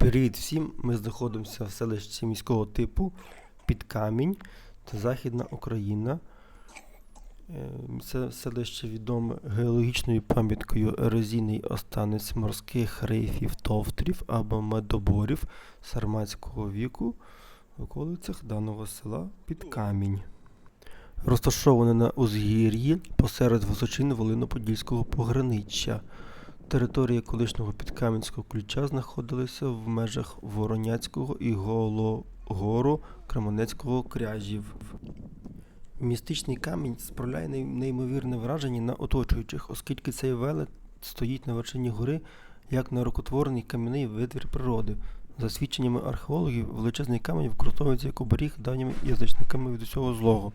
Привіт всім! Ми знаходимося в селищі міського типу під камінь. Це Західна Україна. Е, Це селище відоме геологічною пам'яткою ерозійний останець морських рейфів товтрів або медоборів сарматського віку в околицях даного села під камінь. Розташоване на узгір'ї посеред височин Волино-Подільського пограниччя. Території колишнього підкам'янського ключа знаходилися в межах Вороняцького і Гологору Кременецького кряжів. Містичний камінь справляє неймовірне враження на оточуючих, оскільки цей велет стоїть на вершині гори як нерукотворний кам'яний витвір природи. За свідченнями археологів, величезний камінь використовується як оберіг давніми язичниками від усього злого.